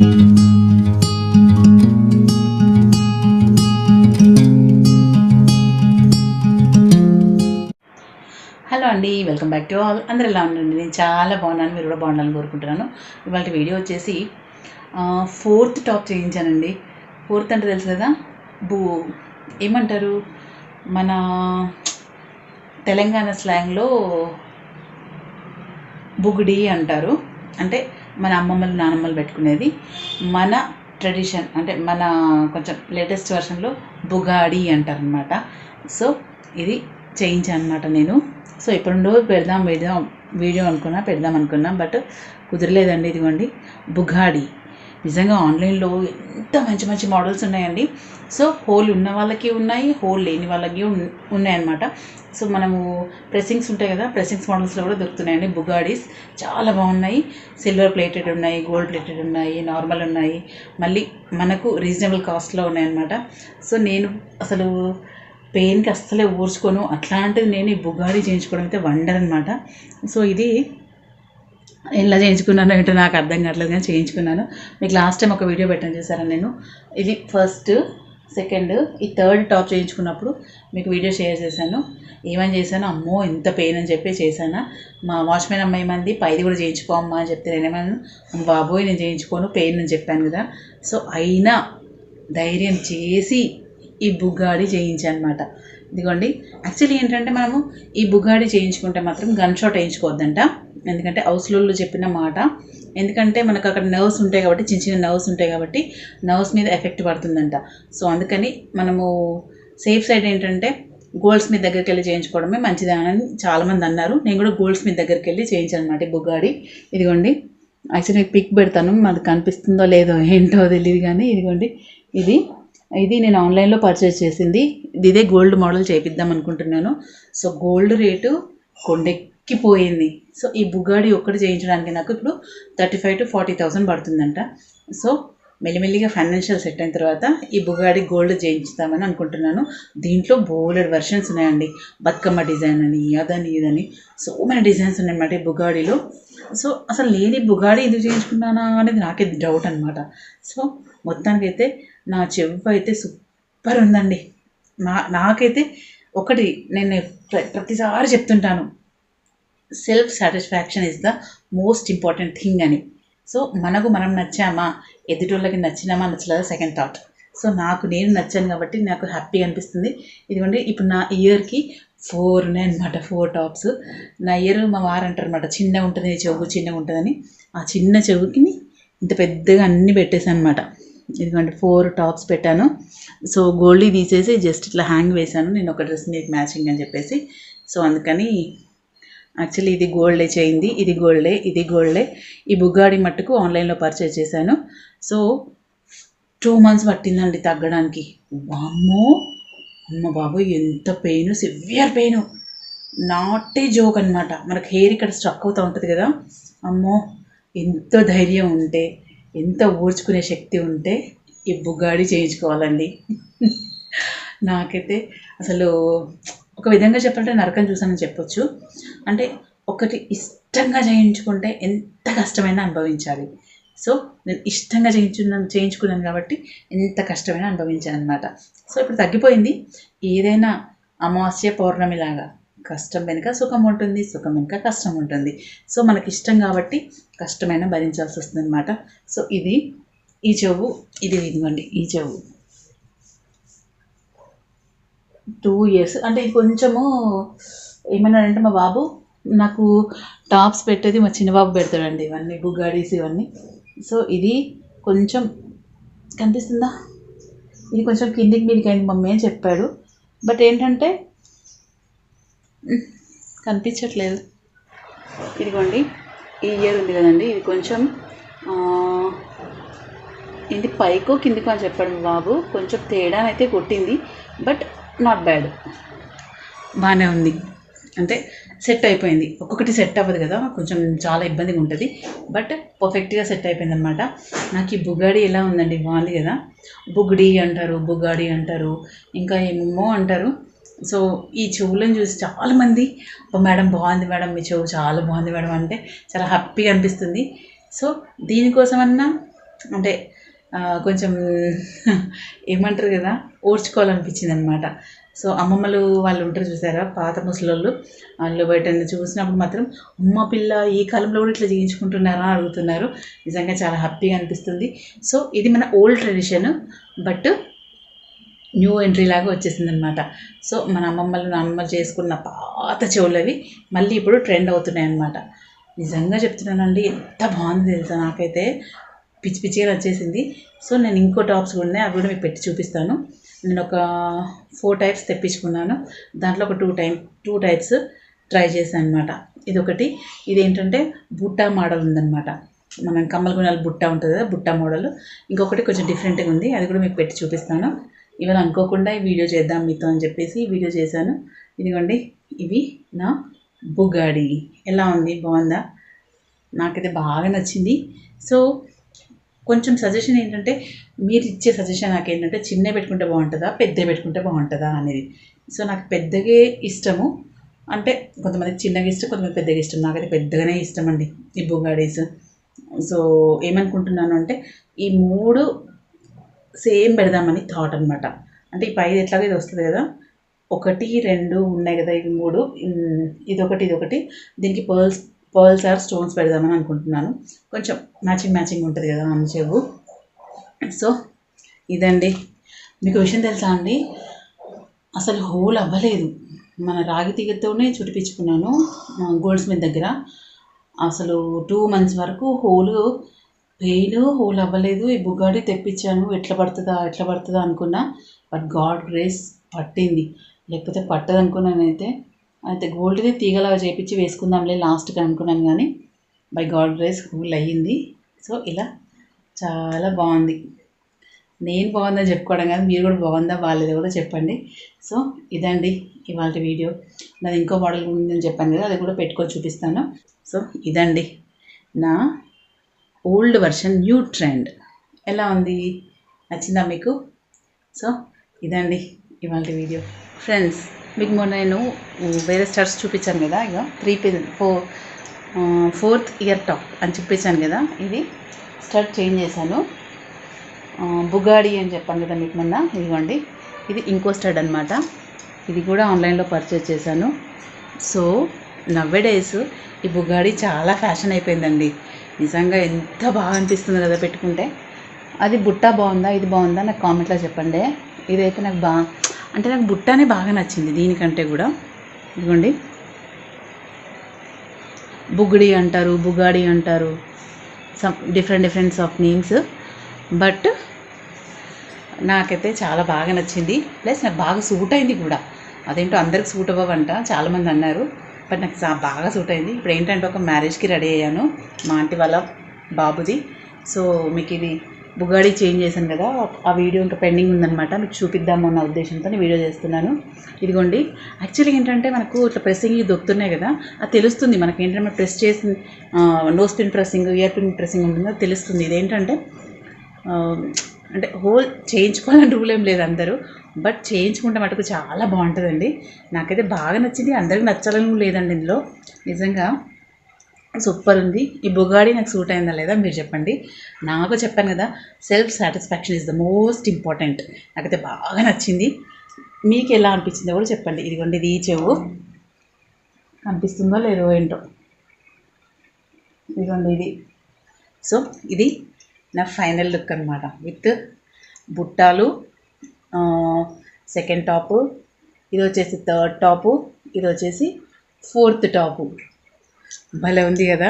Hello అండి welcome back to all. అందరు ఎలా ఉండండి? నేను చాలా బాగున్నాను మీరు కూడా బాగుండాలని కోరుకుంటున్నాను. ఇవాళ వీడియో వచ్చేసి ఫోర్త్ టాప్ చేయించానండి. ఫోర్త్ అంటే తెలుసు కదా? బూ ఏమంటారు? మన తెలంగాణ స్లాంగ్లో బుగుడి అంటారు. అంటే మన అమ్మమ్మలు నానమ్మలు పెట్టుకునేది మన ట్రెడిషన్ అంటే మన కొంచెం లేటెస్ట్ వర్షన్లో బుగాడి అంటారనమాట సో ఇది చేయించాను అనమాట నేను. సో ఎప్పుడుండో పెడదాం పెడదాం వీడియో అనుకున్నా పెడదాం అనుకున్నా బట్ కుదరలేదండి ఇదిగోండి. బుగాడి. నిజంగా ఆన్లైన్లో ఎంత మంచి మంచి మోడల్స్ ఉన్నాయండి. సో హోల్ ఉన్న వాళ్ళకి ఉన్నాయి హోల్ లేని వాళ్ళకి ఉన్నాయన్నమాట. సో మనము ప్రెస్సింగ్స్ ఉంటాయి కదా ప్రెస్సింగ్స్ మోడల్స్లో కూడా దొరుకుతున్నాయండి. బుగాడీస్ చాలా బాగున్నాయి. సిల్వర్ ప్లేటెడ్ ఉన్నాయి గోల్డ్ ప్లేటెడ్ ఉన్నాయి నార్మల్ ఉన్నాయి. మళ్ళీ మనకు రీజనబుల్ కాస్ట్లో ఉన్నాయన్నమాట. సో నేను అసలు పెయిన్కి అస్సలే ఊర్చుకోను. అట్లాంటిది నేను ఈ బుగాడి చేయించుకోవడం అయితే వండర్ అనమాట సో ఇది ఎలా చేయించుకున్నాను ఏంటో నాకు అర్థం కావట్లేదు కానీ చేయించుకున్నాను. మీకు లాస్ట్ టైం ఒక వీడియో పెట్టాను చూసారా నేను? ఇది ఫస్ట్ సెకండ్ ఈ థర్డ్ టాప్ చేయించుకున్నప్పుడు మీకు వీడియో షేర్ చేశాను. ఏమని చేశాను? అమ్మో ఇంత పెయిన్ అని చెప్పి చేశాను? మా వాచ్మెన్ అమ్మాయి మంది పైది కూడా చేయించుకోమ్మా అని చెప్తే నేనేమన్నాను బాబోయ్ నేను చేయించుకోను పెయిన్ అని చెప్పాను కదా. సో అయినా ధైర్యం చేసి ఈ బుగ్గాడి చేయించానమాట. ఇదిగోండి. యాక్చువల్లీ ఏంటంటే మనము ఈ బుగాడి చేయించుకుంటే మాత్రం గన్ షాట్ వేయించుకోవద్దంట. ఎందుకంటే హౌస్లో చెప్పిన మాట. ఎందుకంటే మనకు అక్కడ నర్వ్స్ ఉంటాయి కాబట్టి చిన్న చిన్న నర్వ్స్ ఉంటాయి కాబట్టి నర్వ్స్ మీద ఎఫెక్ట్ పడుతుందంట. సో అందుకని మనము సేఫ్ సైడ్ ఏంటంటే గోల్డ్స్ మీ దగ్గరికి వెళ్ళి చేయించుకోవడమే మంచిది అని చాలామంది అన్నారు. నేను కూడా గోల్డ్స్ మీ దగ్గరికి వెళ్ళి చేయించాను అనమాట ఈ బుగాడి. ఇదిగోండి. యాక్చువల్లీ పిక్ పెడతాను. మనకు కనిపిస్తుందో లేదో ఏంటో తెలియదు కానీ ఇదిగోండి. ఇది ఇది నేను ఆన్లైన్లో పర్చేస్ చేసింది. ఇది ఇదే గోల్డ్ మోడల్ చేపిద్దాం అనుకుంటున్నాను. సో గోల్డ్ రేటు కొండెక్కిపోయింది. సో ఈ బుగాడి ఒక్కటి చేయించడానికి నాకు ఇప్పుడు thirty five to forty thousand పడుతుందంట. సో మెల్లిమెల్లిగా ఫైనాన్షియల్ సెట్ అయిన తర్వాత ఈ బుగాడి గోల్డ్ చేయించుతామని అనుకుంటున్నాను. దీంట్లో బోలెడ్ వెర్షన్స్ ఉన్నాయండి. బతుకమ్మ డిజైన్ అని అదని ఇదని. సో మెనీ డిజైన్స్ ఉన్నాయన్నమాట ఈ బుగాడిలో. సో అసలు లేని బుగాడి ఇది చేయించుకున్నానా అనేది నాకే డౌట్ అనమాట సో మొత్తానికైతే నా చెవు అయితే సూపర్ ఉందండి. నా నాకైతే ఒకటి నేను ప్రతిసారి చెప్తుంటాను. Self satisfaction is the most important thing అని. సో మనకు మనం నచ్చామా? ఎదుటోళ్ళకి నచ్చినామా నచ్చలేదా? సెకండ్ థాట్ సో నాకు నేను నచ్చాను కాబట్టి నాకు హ్యాపీ అనిపిస్తుంది. ఇదిగోండి ఇప్పుడు నా ఇయర్కి ఫోర్ ఉన్నాయి అనమాట ఫోర్ టాప్స్ నా ఇయర్ మా వారు అంటారు అనమాట చిన్నగా ఉంటుంది చెవు చిన్నగా ఉంటుందని. ఆ చిన్న చెవుకి ఇంత పెద్దగా అన్నీ పెట్టేశాను అనమాట ఇదిగోండి ఫోర్ టాప్స్ పెట్టాను. సో గోల్డీ తీసేసి జస్ట్ ఇట్లా హ్యాంగ్ వేశాను. నేను ఒక డ్రెస్ మీకు మ్యాచింగ్ అని చెప్పేసి. సో అందుకని యాక్చువల్లీ ఇది గోల్డే చేయింది ఇది గోల్డే ఇది గోల్డే. ఈ బుగ్గాడి మట్టుకు ఆన్లైన్లో పర్చేజ్ చేశాను. సో టూ మంత్స్ పట్టిందండి తగ్గడానికి. అమ్మో అమ్మ బాబు ఎంత pain severe pain not a joke అనమాట మనకు హెయిర్ ఇక్కడ స్ట్రక్ అవుతూ ఉంటుంది కదా. అమ్మో! ఎంత ధైర్యం ఉంటే ఎంత ఓర్చుకునే శక్తి ఉంటే ఈ బుగ్గాడి చేయించుకోవాలండి. నాకైతే అసలు ఒక విధంగా చెప్పాలంటే నరకం చూసానని చెప్పొచ్చు. అంటే ఒకటి ఇష్టంగా చేయించుకుంటే ఎంత కష్టమైనా అనుభవించాలి. సో నేను ఇష్టంగా చేయించున్నాను చేయించుకున్నాను కాబట్టి ఎంత కష్టమైనా అనుభవించాను అనమాట సో ఇప్పుడు తగ్గిపోయింది. ఏదైనా అమావాస్య పౌర్ణమిలాగా కష్టం వెనుక సుఖం ఉంటుంది సుఖం వెనుక కష్టం ఉంటుంది. సో మనకి ఇష్టం కాబట్టి కష్టమైనా భరించాల్సి వస్తుంది అనమాట సో ఇది ఈ చెవు ఇది ఇదిగోండి ఈ చెవు. Two years. అంటే ఇది కొంచెము ఏమన్నాడంటే మా బాబు నాకు టాప్స్ పెట్టేది మా చిన్నబాబు పెడతాడండి ఇవన్నీ బుగాడీస్ ఇవన్నీ. సో ఇది కొంచెం కనిపిస్తుందా? ఇది కొంచెం కిందికి మీదకి అయింది మమ్మీ అని చెప్పాడు. బట్ ఏంటంటే కనిపించట్లేదు. ఇదిగోండి ఈ ఇయర్ ఉంది కదండి ఇది కొంచెం ఇది పైకో కిందికో అని చెప్పాడు మా బాబు. కొంచెం తేడా అయితే కొట్టింది. బట్ నాట్ బ్యాడ్ బాగానే ఉంది. అంటే సెట్ అయిపోయింది. ఒక్కొక్కటి సెట్ అవ్వదు కదా కొంచెం చాలా ఇబ్బందిగా ఉంటుంది. బట్ పర్ఫెక్ట్గా సెట్ అయిపోయింది అనమాట నాకు ఈ బుగాడి ఎలా ఉందండి బాగుంది కదా. బుగ్డి అంటారు బుగాడి అంటారు ఇంకా ఏమేమో అంటారు. సో ఈ చెవులను చూసి చాలామంది మేడం బాగుంది మేడం మీ చెవు చాలా బాగుంది మేడం అంటే చాలా హ్యాపీగా అనిపిస్తుంది. సో దీనికోసమన్నా అంటే కొంచెం ఏమంటారు కదా ఓర్చుకోవాలనిపించింది అనమాట సో అమ్మమ్మలు వాళ్ళు ఉంటారు చూసారా పాత ముసలోళ్ళు. వాళ్ళు బయట చూసినప్పుడు మాత్రం అమ్మ పిల్ల ఈ కాలంలో కూడా ఇట్లా చేయించుకుంటున్నారా? అడుగుతున్నారు. నిజంగా చాలా హ్యాపీగా అనిపిస్తుంది. సో ఇది మన old tradition but new entry లాగా వచ్చేసింది అనమాట సో మన అమ్మమ్మలు నాన్నమ్మలు చేసుకున్న పాత చెవులవి మళ్ళీ ఇప్పుడు ట్రెండ్ అవుతున్నాయి అనమాట నిజంగా చెప్తున్నానండి ఎంత బాగుంది తెలుసా నాకైతే. పిచ్చి పిచ్చిగా వచ్చేసింది సో నేను ఇంకో టాప్స్ కూడా ఉన్నాయి. అవి కూడా మీకు పెట్టి చూపిస్తాను. నేను ఒక ఫోర్ టైప్స్ తెప్పించుకున్నాను. దాంట్లో ఒక two time two types try చేశాను అనమాట ఇదొకటి. ఇదేంటంటే బుట్టా మోడల్ ఉందన్నమాట. మనం కమ్మల గుణాలు బుట్ట ఉంటుంది కదా బుట్ట మోడల్. ఇంకొకటి కొంచెం డిఫరెంట్గా ఉంది. అది కూడా మీకు పెట్టి చూపిస్తాను. ఇవాళ అనుకోకుండా ఈ వీడియో చేద్దాం మీతో అని చెప్పేసి వీడియో చేశాను. ఇదిగోండి. ఇవి నా బుగాడి. ఎలా ఉంది? బాగుందా? నాకైతే బాగా నచ్చింది. సో కొంచెం సజెషన్ ఏంటంటే మీరు ఇచ్చే సజెషన్ నాకు ఏంటంటే చిన్న పెట్టుకుంటే బాగుంటుందా పెద్ద పెట్టుకుంటే బాగుంటుందా అనేది. సో నాకు పెద్దగే ఇష్టము. అంటే కొంతమంది చిన్నగా ఇష్టం కొంతమంది పెద్దగా ఇష్టం. నాకైతే పెద్దగానే ఇష్టం అండి ఈ బుగాడీస్. సో ఏమనుకుంటున్నాను అంటే ఈ మూడు సేమ్ పెడదామని థాట్ అనమాట అంటే ఈ పైది ఎట్లాగో ఇది వస్తుంది కదా. ఒకటి రెండు ఉన్నాయి కదా ఇవి మూడు. ఇదొకటి ఇదొకటి. దీనికి పర్ల్స్ పర్ల్స్ ఆర్ స్టోన్స్ పెడదామని అనుకుంటున్నాను. కొంచెం మ్యాచింగ్ మ్యాచింగ్ ఉంటుంది కదా అన్న చెవు సో ఇదండి. మీకు విషయం తెలుసా అండి? అసలు హోల్ అవ్వలేదు. మన రాగి తీగతోనే చుడిపించుకున్నాను గోల్డ్ స్మిత్ దగ్గర. అసలు టూ మంత్స్ వరకు హోలు పెయిన్ హోల్ అవ్వలేదు. ఈ బుగాడి తెప్పించాను ఎట్లా పడుతుందా ఎట్లా పడుతుందా అనుకున్నా. బట్ గాడ్ గ్రేస్ పట్టింది. లేకపోతే పట్టదు అనుకున్నానైతే అయితే గోల్డ్ది తీగలాగా చేపించి వేసుకుందాంలే లాస్ట్కి అనుకున్నాను కానీ బై గాడ్ గ్రేస్ కూల్ అయ్యింది. సో ఇలా చాలా బాగుంది. నేను బాగుందని చెప్పుకోవడం కాదు మీరు కూడా బాగుందా బాగాలేదో కూడా చెప్పండి. సో ఇదండి ఇవాళ వీడియో. నాది ఇంకో మోడల్ ఉందని చెప్పాను కదా అది కూడా పెట్టుకొని చూపిస్తాను. సో ఇదండి నా ఓల్డ్ వర్షన్ న్యూ ట్రెండ్ ఎలా ఉంది? నచ్చిందా మీకు? సో ఇదండి ఇవాళ వీడియో. ఫ్రెండ్స్ మీకు మొన్న నేను వేరే స్టార్స్ చూపించాను కదా ఇక three P four fourth year top అని చూపించాను కదా ఇది స్టార్ట్ చేంజ్ చేశాను. బుగాడి అని చెప్పాను కదా మీకు మొన్న ఇదిగోండి ఇది ఇంకో స్టడ్ అనమాట ఇది కూడా ఆన్లైన్లో పర్చేజ్ చేశాను. సో నవ్వే డేస్ ఈ బుగాడి చాలా ఫ్యాషన్ అయిపోయిందండి. నిజంగా ఎంత బాగా అనిపిస్తుంది కదా పెట్టుకుంటే. అది బుట్ట బాగుందా ఇది బాగుందా నాకు కామెంట్లో చెప్పండి. ఇదైతే నాకు బాగా అంటే నాకు బుట్టనే బాగా నచ్చింది దీనికంటే కూడా. ఇదిగోండి. బుగ్గుడి అంటారు బుగాడి అంటారు. Some different differents of names but నాకైతే చాలా బాగా నచ్చింది. ప్లస్ నాకు బాగా సూట్ అయింది కూడా. అదేంటో అందరికి సూట్ అవ్వవంట. చాలామంది అన్నారు. బట్ నాకు బాగా సూట్ అయింది. ఇప్పుడు ఏంటంటే ఒక మ్యారేజ్కి రెడీ అయ్యాను. మా ఆంటీ వాళ్ళ బాబుది. సో మీకు ఇది బుగాడి చేంజ్ చేశాను కదా ఆ వీడియో ఇంకా పెండింగ్ ఉందన్నమాట. మీకు చూపిద్దాము అన్న ఉద్దేశంతో నేను వీడియో చేస్తున్నాను. ఇదిగోండి యాక్చువల్లీ ఏంటంటే మనకు ఇట్లా ప్రెస్సింగ్ దొరుకుతున్నాయి కదా అది తెలుస్తుంది. మనకి ఏంటంటే ప్రెస్ చేసి nose pin pressing ear pin pressing ఉంటుందో తెలుస్తుంది. ఇదేంటంటే అంటే హోల్ చేయించుకోవాలని రూల్ ఏం లేదు అందరూ. బట్ చేయించుకుంటే మటుకు చాలా బాగుంటుందండి. నాకైతే బాగా నచ్చింది. అందరికీ నచ్చాలని లేదండి ఇందులో. నిజంగా సూపర్ ఉంది. ఈ బుగాడి నాకు సూట్ అయిందా లేదా మీరు చెప్పండి. నాకు చెప్పాను కదా self satisfaction is the most important నాకైతే బాగా నచ్చింది. మీకు ఎలా అనిపించిందో కూడా చెప్పండి. ఇదిగోండి ఇది చెవు. అనిపిస్తుందో లేదో ఏంటో. ఇదిగోండి ఇది. సో ఇది నా ఫైనల్ లుక్ అనమాట విత్ బుట్టాలు సెకండ్ టాపు ఇది వచ్చేసి థర్డ్ టాపు ఇది వచ్చేసి ఫోర్త్ టాపు భలే ఉంది కదా.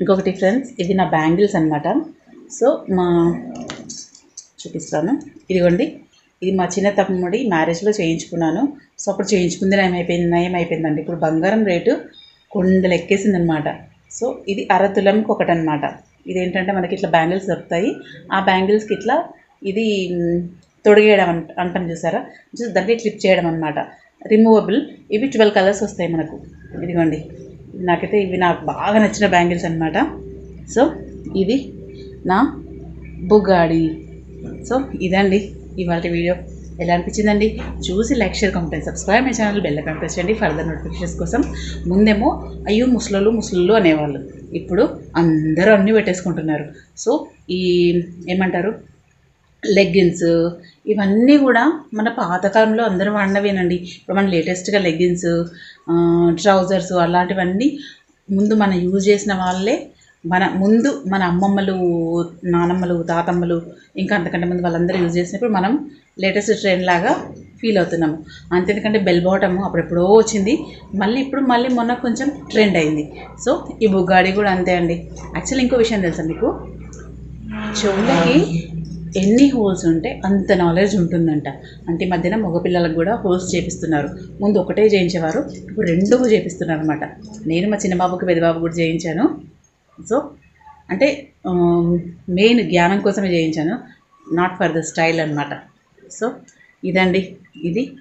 ఇంకొకటి ఫ్రెండ్స్ ఇది నా బ్యాంగిల్స్ అనమాట సో మా చూపిస్తాను. ఇదిగోండి ఇది మా చిన్న తమ్ముడి మ్యారేజ్లో చేయించుకున్నాను. సో అప్పుడు చేయించుకుంది ఏమైపోయింది అయిపోయింది నయం అయిపోయిందండి ఇప్పుడు బంగారం రేటు కొండలు ఎక్కేసింది అనమాట సో ఇది అర తులంకి ఒకటి అనమాట ఇదేంటంటే మనకి ఇట్లా బ్యాంగిల్స్ దొరుకుతాయి. ఆ బ్యాంగిల్స్కి ఇట్లా ఇది తొడిగేయడం అంట అంటాం చూసారా? చూసి దానికి క్లిప్ చేయడం అనమాట రిమూవబుల్ ఇవి ట్వెల్వ్ కలర్స్ వస్తాయి మనకు. ఇదిగోండి. నాకైతే ఇవి నాకు బాగా నచ్చిన బ్యాంగిల్స్ అనమాట సో ఇది నా బుగాడి. సో ఇదండి. ఇవాళ వీడియో. ఎలా అనిపించిందండి? చూసి like share company subscribe my channel. Bell icon చేయండి. ఫర్దర్ నోటిఫికేషన్స్ కోసం ముందేమో అయ్యో ముసలోళ్ళు ముసలు అనేవాళ్ళు. ఇప్పుడు అందరూ అన్నీ పెట్టేసుకుంటున్నారు. సో ఈ ఏమంటారు? లెగ్గిన్స్ ఇవన్నీ కూడా మన పాతకాలంలో అందరూ వాడినవేనండి. ఇప్పుడు మన లేటెస్ట్గా లెగ్గిన్స్ ట్రౌజర్స్ అలాంటివన్నీ ముందు మనం యూజ్ చేసిన వాళ్ళే. మన ముందు మన అమ్మమ్మలు నానమ్మలు తాతమ్మలు ఇంకా అంతకంటే ముందు వాళ్ళందరూ యూజ్ చేసినప్పుడు మనం లేటెస్ట్ ట్రెండ్ లాగా ఫీల్ అవుతున్నాము. అంతేందుకంటే బెల్ బాటమ్ అప్పుడెప్పుడో వచ్చింది. మళ్ళీ ఇప్పుడు మళ్ళీ మొన్న కొంచెం ట్రెండ్ అయింది. సో ఈ బుగ్గాడి కూడా అంతే అండి. యాక్చువల్లీ ఇంకో విషయం తెలుసా మీకు? చెవులకి ఎన్ని హోల్స్ ఉంటే అంత నాలెడ్జ్ ఉంటుందంట. అంటే ఈ మధ్యన మగపిల్లలకు కూడా హోల్స్ చేపిస్తున్నారు. ముందు ఒకటే చేయించేవారు ఇప్పుడు రెండు చేపిస్తున్నారు అనమాట నేను మా చిన్న బాబుకి బాబు కూడా చేయించాను. సో అంటే మెయిన్ జ్ఞానం కోసమే చేయించాను. నాట్ ఫర్ ద స్టైల్ అనమాట సో ఇదండి. ఇది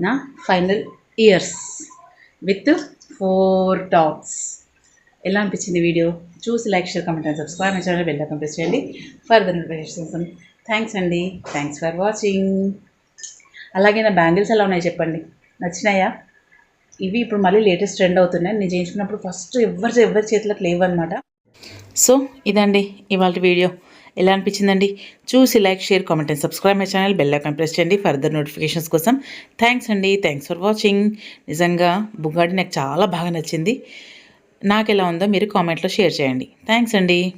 నా final years. With four tops ఎలా అనిపించింది వీడియో? చూసి like share comment and subscribe my channel bell icon చేయండి. ఫర్దర్ నోటిఫికేషన్ థ్యాంక్స్ అండి. థ్యాంక్స్ ఫర్ వాచింగ్ అలాగే నా బ్యాంగిల్స్ ఎలా ఉన్నాయి చెప్పండి. నచ్చినాయా? ఇవి ఇప్పుడు మళ్ళీ లేటెస్ట్ ట్రెండ్ అవుతున్నాయి. నేను చేయించుకున్నప్పుడు ఫస్ట్ ఎవరి ఎవరి చేతులకు లేవన్నమాట. సో ఇదండి ఇవాళ వీడియో. ఎలా అనిపించిందండి? చూసి like share comment and subscribe my channel bell icon press చేయండి. ఫర్దర్ నోటిఫికేషన్స్ కోసం థ్యాంక్స్ అండి. థ్యాంక్స్ ఫర్ వాచింగ్ నిజంగా బుగ్గాడి నాకు చాలా బాగా నచ్చింది. నాకు ఎలా ఉందో మీరు కామెంట్లో షేర్ చేయండి. థ్యాంక్స్ అండి.